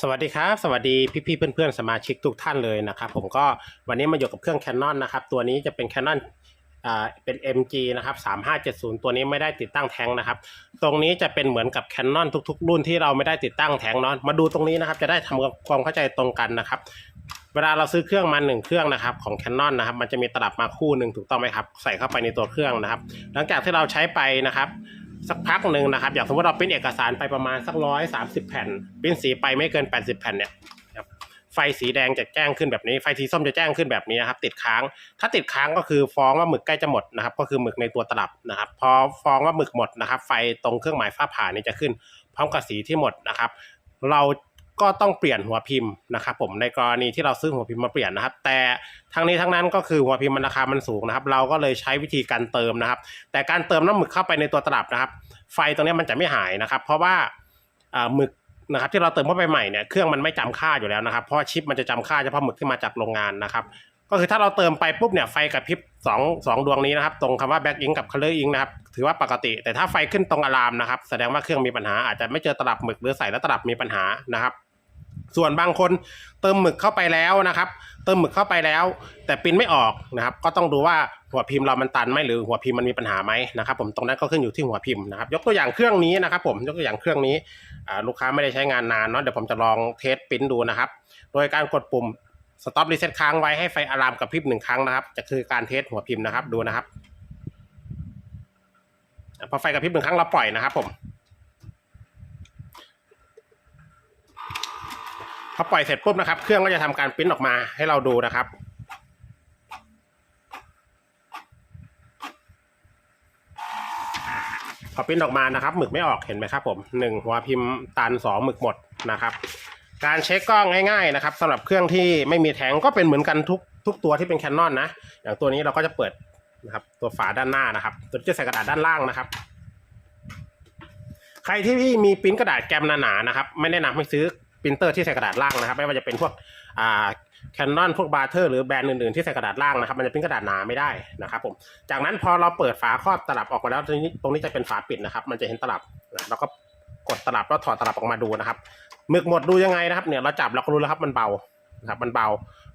สวัสดีครับ สวัสดีพี่ๆเพื่อนๆสมาชิกทุกท่านเลยนะครับ ผมก็วันนี้มาอยู่กับเครื่อง Canon นะครับ ตัวนี้จะเป็น Canon อ่าเป็น MG นะครับ 3570 ตัวนี้ไม่ได้ติดตั้งแทงนะครับ ตรงนี้จะเป็นเหมือนกับ Canon ทุก ๆ รุ่นที่เราไม่ได้ติดตั้งแทงค์เนาะมาดูตรงนี้นะครับจะได้ทำความเข้าใจตรงกันนะครับเวลาเราซื้อเครื่องมาหนึ่งเครื่องนะครับของ Canon นะครับมันจะมีตลับมาคู่หนึ่งถูกต้องไหมครับใส่เข้าไปในตัวเครื่องนะครับ หลังจากที่เราใช้ไปนะครับ สักพักหนึ่งนะครับ อย่างสมมติเราปริ้นเอกสารไปประมาณสักร้อยสามสิบแผ่นปริ้นสีไปไม่เกินแปดสิบแผ่นเนี่ยครับไฟสีแดงจะแจ้งขึ้นแบบนี้ ไฟสีส้มจะแจ้งขึ้นแบบนี้นะครับ ติดค้าง ถ้าติดค้างก็คือฟ้องว่าหมึกใกล้จะหมดนะครับ ก็คือหมึกในตัวตลับนะครับ พอฟ้องว่าหมึกหมดนะครับ ไฟตรงเครื่องหมายฟ้าผ่านี่จะขึ้น พร้อมกับสีที่หมดนะครับ เรา ก็ต้องเปลี่ยนหัวพิมพ์นะครับผมในกรณีที่เราซื้อหัวพิมพ์มาเปลี่ยนนะครับ แต่ทั้งนี้ทั้งนั้นก็คือหัวพิมพ์มันราคามันสูงนะครับ เราก็เลยใช้วิธีการเติมนะครับ แต่การเติมน้ำหมึกเข้าไปในตัวตลับนะครับ ไฟตรงนี้มันจะไม่หายนะครับ เพราะว่าหมึกนะครับที่เราเติมเข้าไปใหม่เนี่ยเครื่องมันไม่จำค่าอยู่แล้วนะครับเพราะชิปมันจะจำค่าเฉพาะหมึกที่มาจากโรงงานนะครับก็คือถ้าเราเติมไปปุ๊บเนี่ยไฟกระพริบสองสองดวงนี้นะครับ ตรงคำว่าแบ็กอิงกับคัลเลอร์อิงนะครับถือว่าปกติ แต่ถ้าไฟขึ้นตรงอะลามนะครับ แสดงว่าเครื่องมีปัญหาอาจจะไม่เจอตลับหมึกหรือใส่แล้วตลับมีปัญหานะครับ ส่วนบางคนเติมหมึกเข้าไปแล้วนะครับ เติมหมึกเข้าไปแล้ว แต่ปริ้นไม่ออกนะครับ ก็ต้องดูว่าหัวพิมพ์เรามันตันไหมหรือหัวพิมพ์มันมีปัญหาไหมนะครับผมตรงนั้นก็ขึ้นอยู่ที่หัวพิมพ์นะครับ ยกตัวอย่างเครื่องนี้นะครับ ผมยกตัวอย่างเครื่องนี้ลูกค้าไม่ได้ใช้งานนานเนาะเดี๋ยวผมจะลองเทสปริ้นดูนะครับ โดยการกดปุ่ม stop reset ค้างไว้ให้ไฟอะลามกระพริบหนึ่งครั้งนะครับ จะคือการเทสหัวพิมพ์นะครับดูนะครับพอไฟกระพริบหนึ่งครั้งเราปล่อยนะครับผม พอปล่อยเสร็จปุ๊บนะครับ เครื่องก็จะทำการปริ้นออกมาให้เราดูนะครับ พอปริ้นออกมานะครับ หมึกไม่ออกเห็นไหมครับ ผมหนึ่งหัวพิมพ์ตันสองหมึกหมดนะครับ การเช็คกล้องง่ายๆนะครับสำหรับเครื่องที่ไม่มีแทงก็เป็นเหมือนกันทุกทุกตัวที่เป็นแคนนอนนะ อย่างตัวนี้เราก็จะเปิดนะครับ ตัวฝาด้านหน้านะครับ ตัวจะใส่กระดาษด้านล่างนะครับใครที่มีปริ้นกระดาษแกมหนาๆนะครับ ไม่แนะนำให้ซื้อ รินเตอร์ที่ใส่กระดาษล่างนะครับไม่ว่าจะเป็นพวกอ่าแคนนอนพวกบาร์เทอร์หรือแบรนด์อื่นๆที่ใส่กระดาษล่างนะครับ มันจะปริ้นกระดาษหนาไม่ได้นะครับผมจากนั้นพอเราเปิดฝาครอบตลับออกมาแล้วตรงนี้ตรงนี้จะเป็นฝาปิดนะครับ มันจะเห็นตลับนะแล้วก็กดตลับแล้วถอดตลับออกมาดูนะครับหมึกหมดดูยังไงนะครับเนี่ยเราจับเราก็รู้แล้วครับมันเบานะครับมันเบา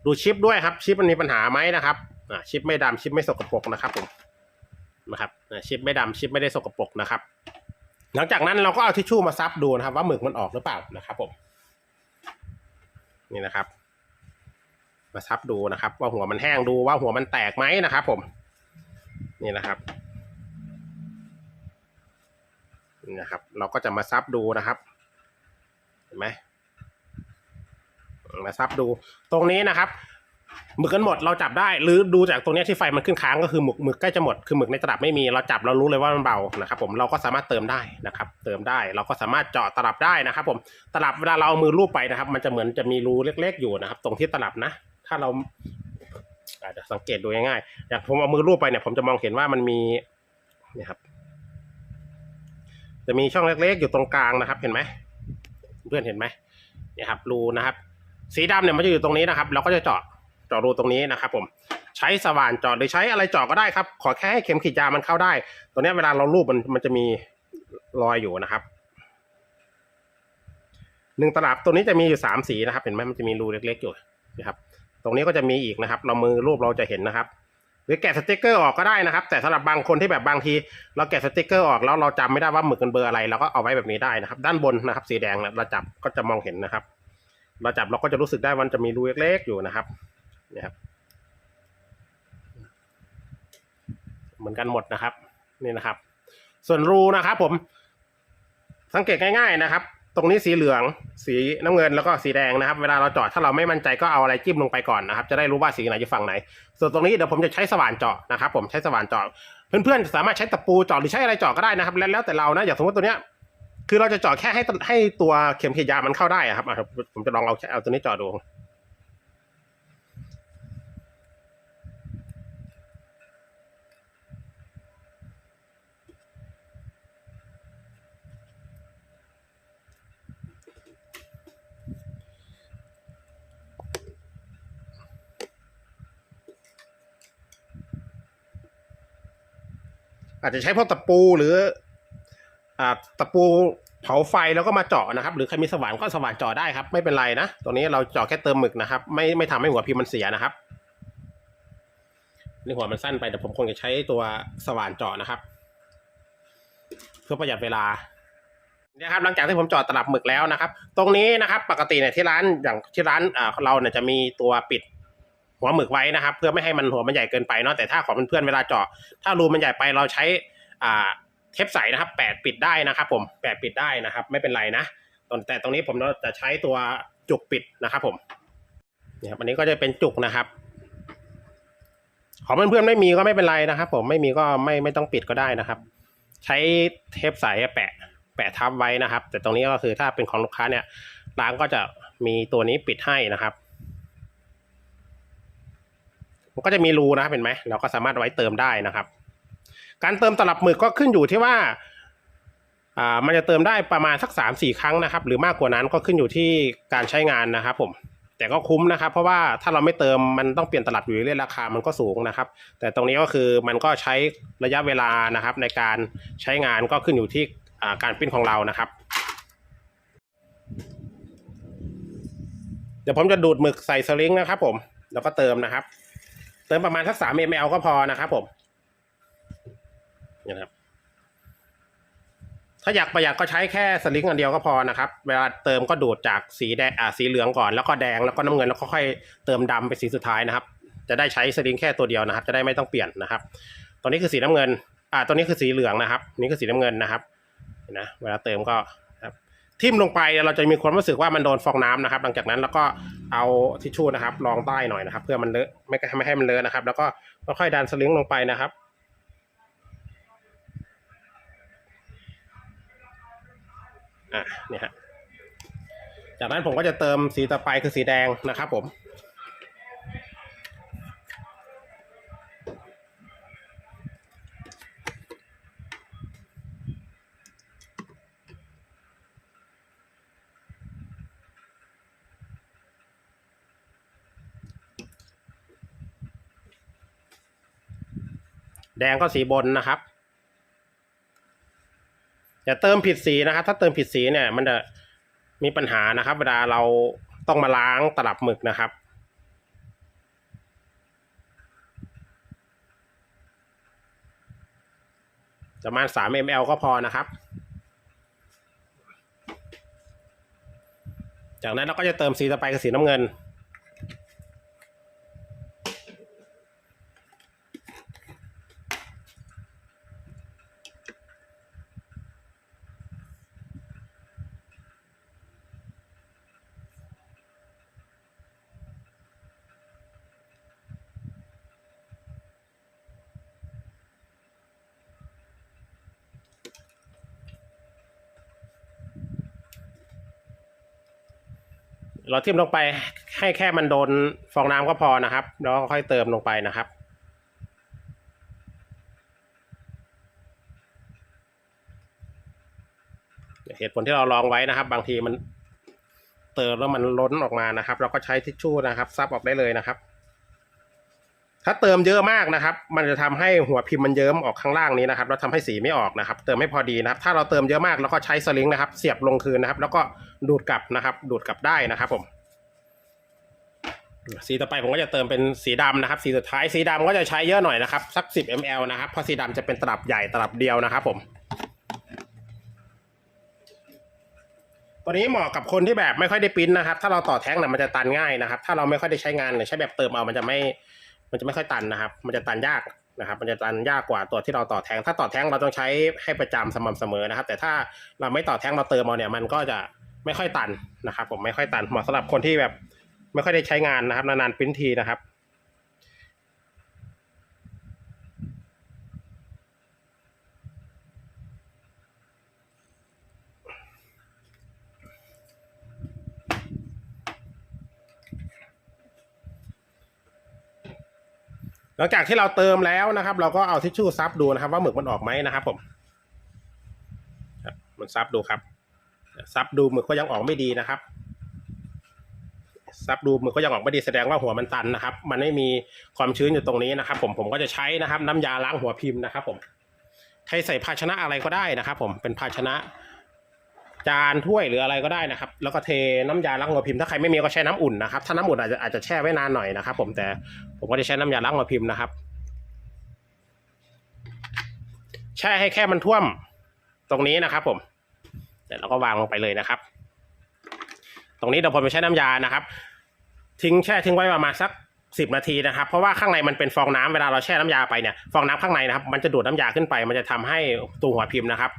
ดูชิปด้วยครับ ชิปมันมีปัญหาไหมนะครับชิปไม่ดำชิปไม่สกปรกนะครับผมนะครับชิปไม่ดำชิปไม่ได้สกปรกนะครับ หลังจากนั้นเราก็เอาทิชชู่มาซับดูนะครับ ว่าหมึกมันออกหรือเปล่านะครับผม นี่นะครับ มาซับดูนะครับ ว่าหัวมันแห้งดูว่าหัวมันแตกไหมนะครับ ผม นี่นะครับนี่นะครับ เราก็จะมาซับดูนะครับ เห็นไหมมาซับดูตรงนี้นะครับ หมึกกันหมดเราจับได้ หรือดูจากตรงนี้ที่ไฟมันขึ้นค้างก็คือหมึกหมึกใกล้จะหมดคือหมึกในตลับไม่มีเราจับเรารู้เลยว่ามันเบานะครับ ผมเราก็สามารถเติมได้นะครับ เติมได้เราก็สามารถเจาะตลับได้นะครับ ผมตลับเวลาเราเอามือลูบไปนะครับ มันจะเหมือนจะมีรูเล็ก ๆ อยู่นะครับ ตรงที่ตลับนะ ถ้าเราอาจจะสังเกตดูง่ายๆอย่างผมเอามือลูบไปเนี่ย ผมจะมองเห็นว่ามันมีนี่ครับ จะมีช่องเล็ก ๆ อยู่ตรงกลางนะครับ เห็นไหมเพื่อนเห็นไหมนี่ครับ รูนะครับ สีดำเนี่ยมันจะอยู่ตรงนี้นะครับ เราก็จะเจาะ เจาะรูตรงนี้นะครับผมใช้สว่านเจาะหรือใช้อะไรเจาะก็ได้ครับ ขอแค่ให้เข็มขีดยามันเข้าได้ ตัวนี้เวลาเราลูบมันมันจะมีรอยอยู่นะครับหนึ่งตลับตัวนี้จะมีอยู่สามสีนะครับ เห็นไหมมันจะมีรูเล็กๆอยู่นะครับ ตรงนี้ก็จะมีอีกนะครับ เรามือรูปเราจะเห็นนะครับ หรือแกะสติกเกอร์ออกก็ได้นะครับ แต่สำหรับบางคนที่แบบบางที เราแกะสติกเกอร์ออกแล้วเราจำไม่ได้ว่าหมึกกันเบอร์อะไรเราก็เอาไว้แบบนี้ได้นะครับ ด้านบนนะครับ สีแดงเราจับก็จะมองเห็นนะครับ เราจับเราก็จะรู้สึกได้วันจะมีรูเล็กๆอยู่นะครับ นี่ยครับ เหมือนกันหมดนะครับนี่นะครับ ส่วนรูนะครับ ผม สังเกตง่ายๆนะครับ ตรงนี้สีเหลือง สีน้ำเงินแล้วก็สีแดงนะครับ เวลาเราเจาะถ้าเราไม่มั่นใจก็เอาอะไรจิ้มลงไปก่อนนะครับ จะได้รู้ว่าสีไหนอยู่ฝั่งไหน ส่วนตรงนี้เดี๋ยวผมจะใช้สว่านเจาะนะครับ ผมใช้สว่านเจาะเพื่อนๆสามารถใช้ตะปูเจาะหรือใช้อะไรเจาะก็ได้นะครับ แล้วแต่เรานะอย่างสมมติตัวเนี้ยคือเราจะเจาะแค่ให้ให้ตัวเข็มขีดยามันเข้าได้อะครับผมจะลองเอาเอาตัวนี้เจาะดู อาจจะใช้พวกตะปูหรืออ่าตะปูเผาไฟแล้วก็มาเจาะนะครับ หรือใครมีสว่านก็สว่านเจาะได้ครับ ไม่เป็นไรนะตรงนี้เราเจาะแค่เติมหมึกนะครับ ไม่ไม่ทำให้หัวพิมพ์มันเสียนะครับนี่หัวมันสั้นไปแต่ผมคงจะใช้ตัวสว่านเจาะนะครับ เพื่อประหยัดเวลาเนี่ยครับหลังจากที่ผมเจาะตลับหมึกแล้วนะครับ ตรงนี้นะครับ ปกติเนี่ยที่ร้านอย่างที่ร้านเราเนี่ยจะมีตัวปิด หัวหมึกไว้นะครับ เพื่อไม่ให้มันหัวมันใหญ่เกินไปเนาะแต่ถ้าของเพื่อนๆเวลาเจาะ ถ้ารูมันใหญ่ไปเราใช้อ่าเทปใสนะครับแปดปิดได้นะครับ ผมแปดปิดได้นะครับ ไม่เป็นไรนะตอนแต่ตรงนี้ผมจะใช้ตัวจุกปิดนะครับผมเนี่ยอันนี้ก็จะเป็นจุกนะครับ ของเพื่อนๆไม่มีก็ไม่เป็นไรนะครับ ผมไม่มีก็ไม่ไม่ต้องปิดก็ได้นะครับ ใช้เทปใสแปะ แปะทับไว้นะครับ แต่ตรงนี้ก็คือถ้าเป็นของลูกค้าเนี่ยร้านก็จะมีตัวนี้ปิดให้นะครับ มันก็จะมีรูนะครับเห็นไหมเราก็สามารถไว้เติมได้นะครับ การเติมตลับหมึกก็ขึ้นอยู่ที่ว่าอ่ามันจะเติมได้ประมาณสักสามสี่ครั้งนะครับ หรือมากกว่านั้นก็ขึ้นอยู่ที่การใช้งานนะครับ ผมแต่ก็คุ้มนะครับ เพราะว่าถ้าเราไม่เติมมันต้องเปลี่ยนตลับอยู่เรื่อยราคามันก็สูงนะครับ แต่ตรงนี้ก็คือมันก็ใช้ระยะเวลานะครับ ในการใช้งานก็ขึ้นอยู่ที่การปิ้นของเรานะครับ เดี๋ยวผมจะดูดหมึกใส่สลิงนะครับ ผมแล้วก็เติมนะครับ ติมประมาณสักสามเมลก็พอนะครับผมนะครับ ถ้าอยากประหยัดก็ใช้แค่สลิงอันเดียวก็พอนะครับ เวลาเติมก็ดูดจากสีแดงอ่าสีเหลืองก่อนแล้วก็แดงแล้วก็น้ำเงินแล้วก็ค่อยเติมดำไปสีสุดท้ายนะครับ จะได้ใช้สลิงแค่ตัวเดียวนะครับ จะได้ไม่ต้องเปลี่ยนนะครับตัวนี้คือสีน้ำเงิน อ่า ตัวนี้คือสีเหลืองนะครับ นี่คือสีน้ำเงินนะครับนะเวลาเติมก็ ทิ่มลงไปเราจะมีความรู้สึกว่ามันโดนฟองน้ำนะครับ หลังจากนั้นเราก็เอาทิชชู่นะครับรองใต้หน่อยนะครับ เพื่อมันเลอะไม่ไม่ให้มันเลอะนะครับ แล้วก็ค่อยๆดันสลิงลงไปนะครับอะเนี่ยฮะจากนั้นผมก็จะเติมสีต่อไปคือสีแดงนะครับผม แดงก็สีบนนะครับอย่าเติมผิดสีนะครับ ถ้าเติมผิดสีเนี่ย มันจะมีปัญหานะครับ เวลาเราต้องมาล้างตลับหมึกนะครับ ประมาณ 3 ml ก็พอนะครับ จากนั้นเราก็จะเติมสีต่อไปคือสีน้ำเงิน เราทิ่มลงไปให้แค่มันโดนฟองน้ำก็พอนะครับ แล้วค่อยเติมลงไปนะครับ เหตุผลที่เราลองไว้นะครับ บางทีมันเติมแล้วมันล้นออกมานะครับ เราก็ใช้ทิชชู่นะครับ ซับออกได้เลยนะครับ ถ้าเติมเยอะมากนะครับ มันจะทำให้หัวพิมพ์มันเยิ้มออกข้างล่างนี้นะครับ แล้วทำให้สีไม่ออกนะครับ เติมไม่พอดีนะครับ ถ้าเราเติมเยอะมากแล้วก็ใช้สลิงนะครับ เสียบลงคืนนะครับ แล้วก็ดูดกลับนะครับ ดูดกลับได้นะครับผม สีต่อไปผมก็จะเติมเป็นสีดำนะครับ สีสุดท้ายสีดำก็จะใช้เยอะหน่อยนะครับสัก 10 ml นะครับ เพราะสีดำจะเป็นตลับใหญ่ตลับเดียวนะครับ ผมตัวนี้เหมาะกับคนที่แบบไม่ค่อยได้ปิ้นนะครับ ถ้าเราต่อแท้งเนี่ยมันจะตันง่ายนะครับ ถ้าเราไม่ค่อยได้ใช้งานหรือใช้แบบเติมเอามันจะไม่ มันจะไม่ค่อยตันนะครับ มันจะตันยากนะครับ มันจะตันยากกว่าตัวที่เราต่อแทง ถ้าต่อแทงเราต้องใช้ให้ประจำสม่ำเสมอนะครับ แต่ถ้าเราไม่ต่อแทงเราเติมเอาเนี่ยมันก็จะไม่ค่อยตันนะครับ ผมไม่ค่อยตันเหมาะสำหรับคนที่แบบไม่ค่อยได้ใช้งานนะครับนานๆปิ้นทีนะครับ ลังจากที่เราเติมแล้วนะครับ เราก็เอาทิชชู่ซับดูนะครับ ว่าหมึกมันออกไหมนะครับ ผมมันซับดูครับ ซับดูหมึกก็ยังออกไม่ดีนะครับ ซับดูหมึกก็ยังออกไม่ดีแสดงว่าหัวมันตันนะครับ มันไม่มีความชื้นอยู่ตรงนี้นะครับ ผมผมก็จะใช้นะครับ น้ำยาล้างหัวพิมพ์นะครับ ผมใช้ใส่ภาชนะอะไรก็ได้นะครับ ผมเป็นภาชนะ จานถ้วยหรืออะไรก็ได้นะครับ แล้วก็เทน้ำยาล้างหัวพิมพ์ถ้าใครไม่มีก็ใช้น้ำอุ่นนะครับถ้าน้ำอุ่นอาจจะอาจจะแช่ไว้นานหน่อยนะครับ ผมแต่ผมก็จะใช้น้ำยาล้างหัวพิมพ์นะครับ แช่ให้แค่มันท่วมตรงนี้นะครับผมเดี๋ยวเราก็วางลงไปเลยนะครับ ตรงนี้เดี๋ยวผมจะใช้น้ำยานะครับ ทิ้งแช่ทิ้งไว้ประมาณสักสิบนาทีนะครับ เพราะว่าข้างในมันเป็นฟองน้ำเวลาเราแช่น้ำยาไปเนี่ยฟองน้ำข้างในนะครับ มันจะดูดน้ำยาขึ้นไป มันจะทำให้ตัวหัวพิมพ์นะครับ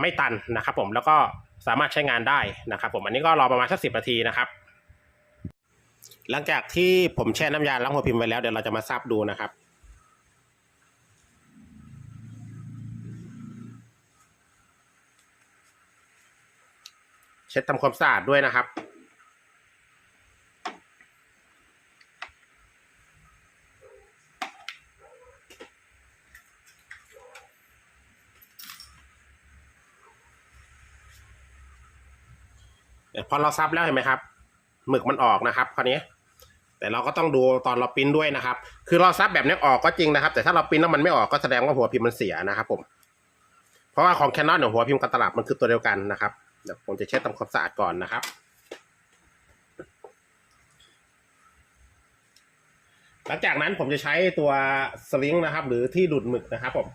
ไม่ตันนะครับผมแล้วก็สามารถใช้งานได้นะครับผมอันนี้ก็รอประมาณสักสิบนาทีนะครับ หลังจากที่ผมแช่น้ำยาล้างหัวพิมพ์ไว้แล้วเดี๋ยวเราจะมาซับดูนะครับเช็ดทำความสะอาดด้วยนะครับ พอเราซับแล้วเห็นไหมครับหมึกมันออกนะครับคราวนี้ แต่เราก็ต้องดูตอนเราปิ้นด้วยนะครับ คือเราซับแบบนี้ออกก็จริงนะครับ แต่ถ้าเราปิ้นแล้วมันไม่ออกก็แสดงว่าหัวพิมพ์มันเสียนะครับ ผม เพราะว่าของแคนนอนเนี่ยหัวพิมพ์กับตลับมันคือตัวเดียวกันนะครับเดี๋ยวผมจะเช็ดทำความสะอาดก่อนนะครับหลังจากนั้นผมจะใช้ตัวสลิงนะครับ หรือที่ดูดหมึกนะครับผม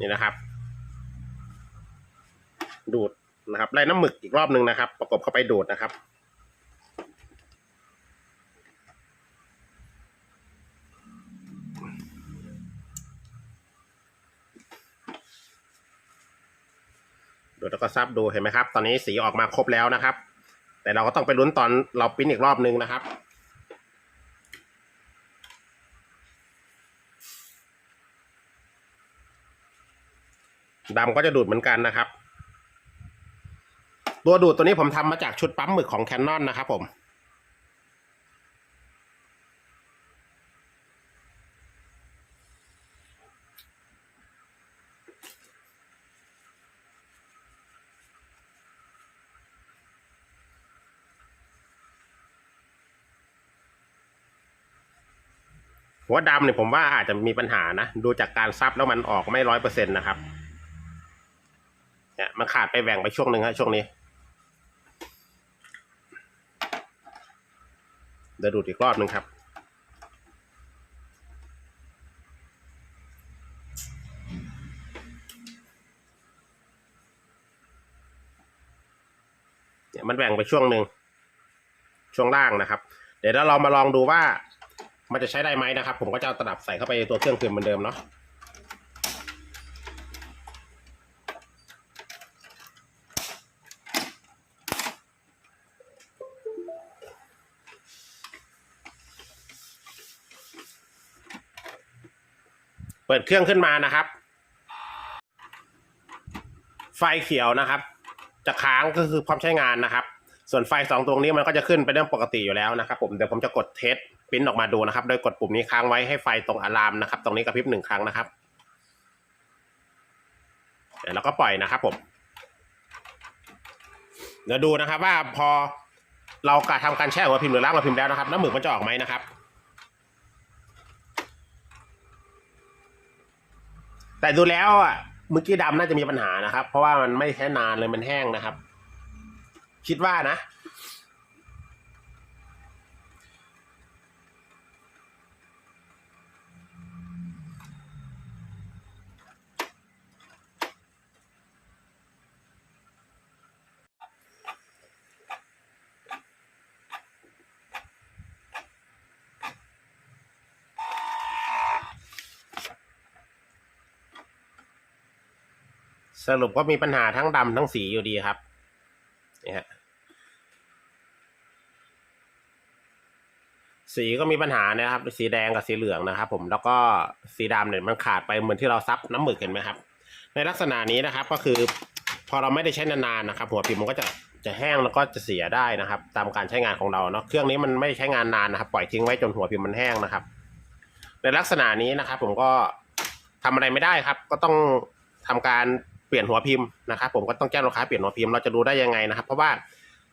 นี่นะครับ ดูดนะครับไล่น้ำหมึกอีกรอบหนึ่งนะครับ ประกบเข้าไปดูดนะครับ ดูดแล้วก็ซับดูเห็นไหมครับ ตอนนี้สีออกมาครบแล้วนะครับ แต่เราก็ต้องไปลุ้นตอนเราปิ้นอีกรอบหนึ่งนะครับดำก็จะดูดเหมือนกันนะครับ ตัวดูดตัวนี้ผมทำมาจากชุดปั๊มหมึกของแคนนอนนะครับผมหัวดำเนี่ยผมว่าอาจจะมีปัญหานะ ดูจากการซับแล้วมันออกไม่ร้อยเปอร์เซ็นต์นะครับ เนี่ยมันขาดไปแหว่งไปช่วงหนึ่งฮะช่วงนี้ เดี๋ยวดูดอีกรอบหนึ่งครับ เนี่ยมันแบ่งไปช่วงหนึ่งช่วงล่างนะครับ เดี๋ยวเรามาลองดูว่ามันจะใช้ได้ไหมนะครับ ผมก็จะเอาตลับใส่เข้าไปตัวเครื่องคืนเหมือนเดิมเนาะ เปิดเครื่องขึ้นมานะครับ ไฟเขียวนะครับ จะค้างก็คือพร้อมใช้งานนะครับ ส่วนไฟสองตรงนี้มันก็จะขึ้นเป็นเรื่องปกติอยู่แล้วนะครับ ผมเดี๋ยวผมจะกดเทสปริ้นออกมาดูนะครับ โดยกดปุ่มนี้ค้างไว้ให้ไฟตรงอะลามนะครับ ตรงนี้กระพริบหนึ่งครั้งนะครับเดี๋ยวเราก็ปล่อยนะครับผมเดี๋ยวดูนะครับว่าพอเราการทำการแช่หัวพิมพ์หรือล้างหัวพิมพ์แล้วนะครับ น้ำหมึกมันจะออกไหมนะครับ แต่ดูแล้วอะเมื่อกี้ดำน่าจะมีปัญหานะครับ เพราะว่ามันไม่แค่นานเลยมันแห้งนะครับ คิดว่านะ สรุปก็มีปัญหาทั้งดำทั้งสีอยู่ดีครับนี่ฮะสีก็มีปัญหานะครับ สีแดงกับสีเหลืองนะครับ ผมแล้วก็สีดำเนี่ยมันขาดไปเหมือนที่เราซับน้ำหมึกเห็นไหมครับ ในลักษณะนี้นะครับ ก็คือ พอเราไม่ได้ใช้นานๆนะครับ หัวพิมพ์มันก็จะจะแห้งแล้วก็จะเสียได้นะครับ ตามการใช้งานของเราเนาะเครื่องนี้มันไม่ใช้งานนานนะครับปล่อยทิ้งไว้จนหัวพิมพ์มันแห้งนะครับ ในลักษณะนี้นะครับ ผมก็ทำอะไรไม่ได้ครับ ก็ต้องทำการ เปลี่ยนหัวพิมพ์นะครับผมก็ต้องแจ้งลูกค้าเปลี่ยนหัวพิมพ์เราจะรู้ได้ยังไงนะครับ เพราะว่า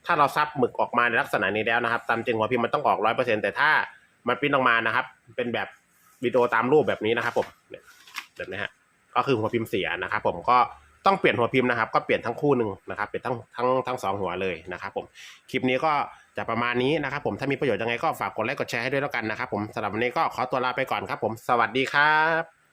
ถ้าเราซับหมึกออกมาในลักษณะนี้แล้วนะครับ ตามจริงหัวพิมพ์มันต้องออกร้อยเปอร์เซ็นต์แต่ถ้ามันปริ้นออกมานะครับ เป็นแบบวิดีโอตามรูปแบบนี้นะครับผมเนี่ยแบบนี้ฮะก็คือหัวพิมพ์เสียนะครับ ผมก็ต้องเปลี่ยนหัวพิมพ์นะครับ ก็เปลี่ยนทั้งคู่หนึ่งนะครับเปลี่ยนทั้งทั้งทั้งสองหัวเลยนะครับ ผมคลิปนี้ก็จะประมาณนี้นะครับ ผมถ้ามีประโยชน์ยังไงก็ฝากกดไลค์กดแชร์ให้ด้วยแล้วกันนะครับ ผมสำหรับวันนี้ก็ขอตัวลาไปก่อนครับ ผมสวัสดีครับ